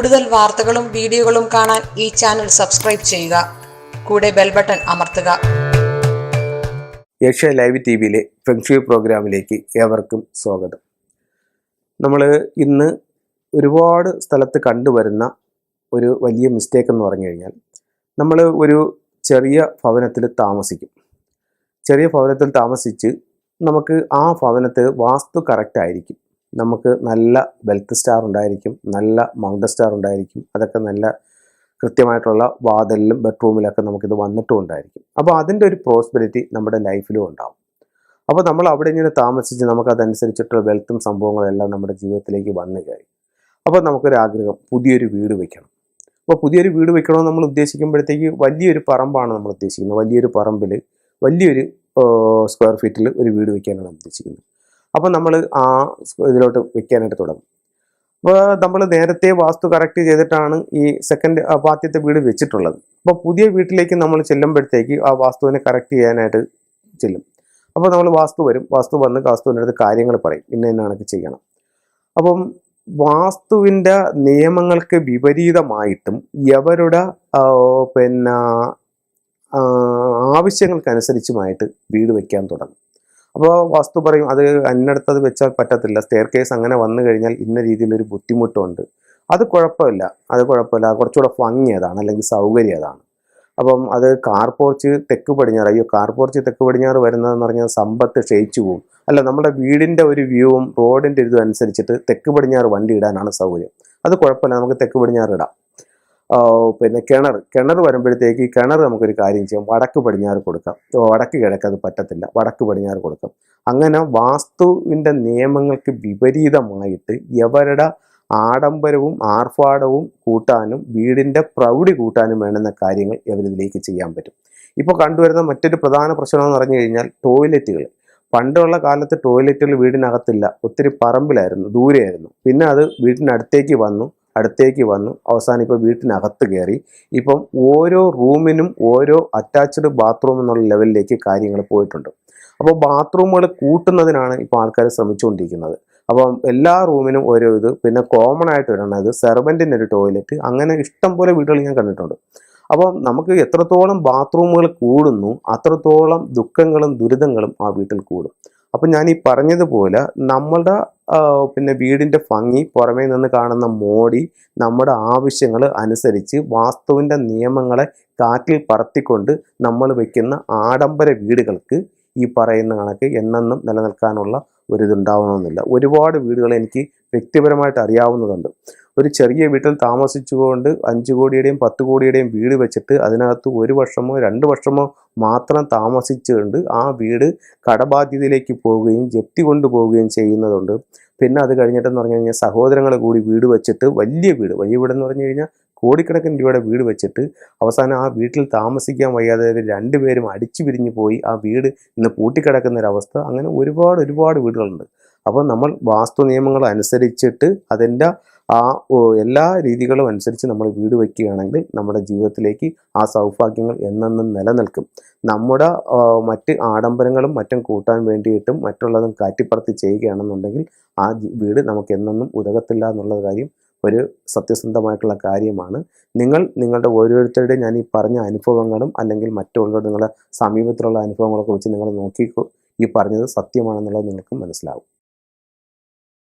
കൂടുതൽ വാർത്തകളും വീഡിയോകളും കാണാൻ ഈ ചാനൽ സബ്സ്ക്രൈബ് ചെയ്യുക. കൂടെ ബെൽ ബട്ടൺ അമർത്തുക. ഏഷ്യ ലൈവ് ടി വിയിലെ ഫെങ്ഷു പ്രോഗ്രാമിലേക്ക് ഏവർക്കും സ്വാഗതം. നമ്മൾ ഇന്ന് ഒരുപാട് സ്ഥലത്ത് കണ്ടുവരുന്ന ഒരു വലിയ മിസ്റ്റേക്ക് എന്ന് പറഞ്ഞു കഴിഞ്ഞാൽ നമ്മൾ ഒരു ചെറിയ ഭവനത്തിൽ താമസിക്കും. ചെറിയ ഭവനത്തിൽ താമസിച്ച് നമുക്ക് ആ ഭവനത്തിൽ വാസ്തു കറക്റ്റ് ആയിരിക്കും. നമുക്ക് നല്ല ബെൽത്ത് സ്റ്റാർ ഉണ്ടായിരിക്കും നല്ല മൗണ്ട് സ്റ്റാർ ഉണ്ടായിരിക്കും. അതൊക്കെ നല്ല കൃത്യമായിട്ടുള്ള വാതിലിലും ബെഡ്റൂമിലൊക്കെ നമുക്കിത് വന്നിട്ടും ഉണ്ടായിരിക്കും. അപ്പോൾ അതിന്റെ ഒരു പ്രോസ്പെരിറ്റി നമ്മുടെ ലൈഫിലും ഉണ്ടാവും. അപ്പോൾ നമ്മൾ അവിടെ ഇങ്ങനെ താമസിച്ച് നമുക്കതനുസരിച്ചിട്ടുള്ള വെൽത്തും സംഭവങ്ങളെല്ലാം നമ്മുടെ ജീവിതത്തിലേക്ക് വന്നു കയറി. അപ്പോൾ നമുക്കൊരു ആഗ്രഹം പുതിയൊരു വീട് വെക്കണം. അപ്പോൾ പുതിയൊരു വീട് വെക്കണമെന്ന് നമ്മൾ ഉദ്ദേശിക്കുമ്പോഴത്തേക്ക് വലിയൊരു പറമ്പാണ് നമ്മൾ ഉദ്ദേശിക്കുന്നത്. വലിയൊരു പറമ്പിൽ വലിയൊരു സ്ക്വയർ ഫീറ്റിൽ ഒരു വീട് വെക്കാനാണ് ഉദ്ദേശിക്കുന്നത്. അപ്പോൾ നമ്മൾ ആ ഇതിലോട്ട് വെക്കാനായിട്ട് തുടങ്ങും. അപ്പോൾ നമ്മൾ നേരത്തെ വാസ്തു കറക്റ്റ് ചെയ്തിട്ടാണ് ഈ സെക്കൻഡ് ആദ്യത്തെ വീട് വെച്ചിട്ടുള്ളത്. അപ്പോൾ പുതിയ വീട്ടിലേക്ക് നമ്മൾ ചെല്ലുമ്പോഴത്തേക്ക് ആ വാസ്തുവിനെ കറക്റ്റ് ചെയ്യാനായിട്ട് ചെല്ലും. അപ്പോൾ നമ്മൾ വാസ്തു വരും. വാസ്തു വന്ന് വാസ്തുവിന്റെ അടുത്ത് കാര്യങ്ങൾ പറയും. ഇന്ന ഇന്നാണൊക്കെ ചെയ്യണം. അപ്പം വാസ്തുവിന്റെ നിയമങ്ങൾക്ക് വിപരീതമായിട്ടും എവരുടെ പിന്നെ ആവശ്യങ്ങൾക്കനുസരിച്ചുമായിട്ട് വീട് വയ്ക്കാൻ തുടങ്ങും. അപ്പോൾ വാസ്തു പറയും അത് അന്നടുത്തത് വെച്ചാൽ പറ്റത്തില്ല. സ്റ്റെയർ കേസ് അങ്ങനെ വന്നു കഴിഞ്ഞാൽ ഇന്ന രീതിയിലൊരു ബുദ്ധിമുട്ടുണ്ട്. അത് കുഴപ്പമില്ല. അത് കുഴപ്പമില്ല. കുറച്ചുകൂടെ ഭംഗി അതാണ് അല്ലെങ്കിൽ സൗകര്യം അതാണ് അപ്പം അത് കാർ പോർച്ച് തെക്ക് പടിഞ്ഞാറ്. അയ്യോ കാർ പോർച്ച് തെക്ക് പടിഞ്ഞാറ് വരുന്നതെന്ന് പറഞ്ഞാൽ സമ്പത്ത് ക്ഷയിച്ചു പോകും അല്ല നമ്മുടെ വീടിന്റെ ഒരു വ്യൂവും റോഡിന്റെ ഇതും അനുസരിച്ചിട്ട് തെക്ക് പടിഞ്ഞാറ് വണ്ടി ഇടാനാണ് സൗകര്യം. അത് കുഴപ്പമില്ല. നമുക്ക് തെക്ക് പടിഞ്ഞാറ് ഇടാം. പിന്നെ കിണർ കിണർ വരുമ്പോഴത്തേക്ക് ഈ കിണർ നമുക്കൊരു കാര്യം ചെയ്യാം. വടക്ക് പടിഞ്ഞാറ് കൊടുക്കാം. വടക്ക് കിഴക്ക് അത് പറ്റത്തില്ല. വടക്ക് പടിഞ്ഞാറ് കൊടുക്കാം. അങ്ങനെ വാസ്തുവിന്റെ നിയമങ്ങൾക്ക് വിപരീതമായിട്ട് എവരുടെ ആഡംബരവും ആർഭാടവും കൂട്ടാനും വീടിന്റെ പ്രൗഢി കൂട്ടാനും വേണ്ടുന്ന കാര്യങ്ങൾ ഇവരിതിലേക്ക് ചെയ്യാൻ പറ്റും. ഇപ്പോൾ കണ്ടുവരുന്ന മറ്റൊരു പ്രധാന പ്രശ്നം എന്ന് പറഞ്ഞു കഴിഞ്ഞാൽ ടോയ്ലറ്റുകൾ. പണ്ടുള്ള കാലത്ത് ടോയ്ലറ്റുകൾ വീടിനകത്തില്ല. ഒത്തിരി പറമ്പിലായിരുന്നു ദൂരെയായിരുന്നു. പിന്നെ അത് വീടിനടുത്തേക്ക് വന്നു. അടുത്തേക്ക് വന്നു. അവസാനം ഇപ്പോൾ വീട്ടിനകത്ത് കയറി. ഇപ്പം ഓരോ റൂമിനും ഓരോ അറ്റാച്ച്ഡ് ബാത്റൂം എന്നുള്ള ലെവലിലേക്ക് കാര്യങ്ങൾ പോയിട്ടുണ്ട്. അപ്പോൾ ബാത്റൂമുകൾ കൂട്ടുന്നതിനാണ് ഇപ്പോൾ ആൾക്കാർ ശ്രമിച്ചുകൊണ്ടിരിക്കുന്നത്. അപ്പം എല്ലാ റൂമിനും ഓരോ ഇത്. പിന്നെ കോമൺ ആയിട്ട് വരണത് സെർവന്റിന്റെ ഒരു ടോയ്ലറ്റ് അങ്ങനെ ഇഷ്ടം പോലെ വീടുകൾ ഞാൻ കണ്ടിട്ടുണ്ട്. അപ്പം നമുക്ക് എത്രത്തോളം ബാത്റൂമുകൾ കൂടുന്നു അത്രത്തോളം ദുഃഖങ്ങളും ദുരിതങ്ങളും ആ വീട്ടിൽ കൂടും. അപ്പം ഞാൻ ഈ പറഞ്ഞതുപോലെ നമ്മളുടെ പിന്നെ വീടിന്റെ ഭംഗി പുറമേ നിന്ന് കാണുന്ന മോടി നമ്മുടെ ആവശ്യങ്ങൾ അനുസരിച്ച് വാസ്തുവിന്റെ നിയമങ്ങളെ കാറ്റിൽ പറത്തിക്കൊണ്ട് നമ്മൾ വയ്ക്കുന്ന ആഡംബര വീടുകൾക്ക് ഈ പറയുന്ന കണക്ക് എന്നെന്നും നിലനിൽക്കാനുള്ള ഒരു ഇതുണ്ടാവണമെന്നില്ല ഒരുപാട് വീടുകൾ എനിക്ക് വ്യക്തിപരമായിട്ട് അറിയാവുന്നതുണ്ട്. ഒരു ചെറിയ വീട്ടിൽ താമസിച്ചുകൊണ്ട് അഞ്ച് കോടിയുടെയും പത്ത് കോടിയുടെയും വീട് വെച്ചിട്ട് അതിനകത്ത് ഒരു വർഷമോ രണ്ട് വർഷമോ മാത്രം താമസിച്ചുകൊണ്ട് ആ വീട് കടബാധ്യതയിലേക്ക് പോവുകയും ജപ്തി കൊണ്ടുപോവുകയും ചെയ്യുന്നതുണ്ട്. പിന്നെ അത് കഴിഞ്ഞിട്ടെന്ന് പറഞ്ഞു കഴിഞ്ഞാൽ സഹോദരങ്ങൾ കൂടി വീട് വെച്ചിട്ട് വലിയ വീട് വലിയ വീടെന്ന് പറഞ്ഞു കഴിഞ്ഞാൽ കോടിക്കണക്കിന് രൂപയുടെ വീട് വെച്ചിട്ട് അവസാനം ആ വീട്ടിൽ താമസിക്കാൻ വയ്യാതെ രണ്ടുപേരും അടിച്ചു പിരിഞ്ഞു പോയി ആ വീട് ഇന്ന് പൂട്ടിക്കിടക്കുന്ന ഒരവസ്ഥ അങ്ങനെ ഒരുപാട് ഒരുപാട് വീടുകളുണ്ട്. അപ്പോൾ നമ്മൾ വാസ്തു നിയമങ്ങൾ അനുസരിച്ചിട്ട് അതിന്റെ ആ എല്ലാ രീതികളും അനുസരിച്ച് നമ്മൾ വീട് വയ്ക്കുകയാണെങ്കിൽ നമ്മുടെ ജീവിതത്തിലേക്ക് ആ സൗഭാഗ്യങ്ങൾ എന്നെന്നും നിലനിൽക്കും. നമ്മുടെ മറ്റ് ആഡംബരങ്ങളും മറ്റും കൂട്ടാൻ വേണ്ടിയിട്ടും മറ്റുള്ളതും കാറ്റിപ്പറത്തി ചെയ്യുകയാണെന്നുണ്ടെങ്കിൽ ആ വീട് നമുക്ക് എന്നെന്നും ഉതകത്തില്ല എന്നുള്ള കാര്യം ഒരു സത്യസന്ധമായിട്ടുള്ള കാര്യമാണ്. നിങ്ങൾ നിങ്ങളുടെ ഓരോരുത്തരുടെയും ഞാൻ ഈ പറഞ്ഞ അനുഭവങ്ങളും അല്ലെങ്കിൽ മറ്റുള്ളവരുടെ നിങ്ങളുടെ സമീപത്തിലുള്ള അനുഭവങ്ങളൊക്കെ വെച്ച് നിങ്ങൾ നോക്കി ഈ പറഞ്ഞത് സത്യമാണെന്നുള്ളത് നിങ്ങൾക്ക് മനസ്സിലാവും.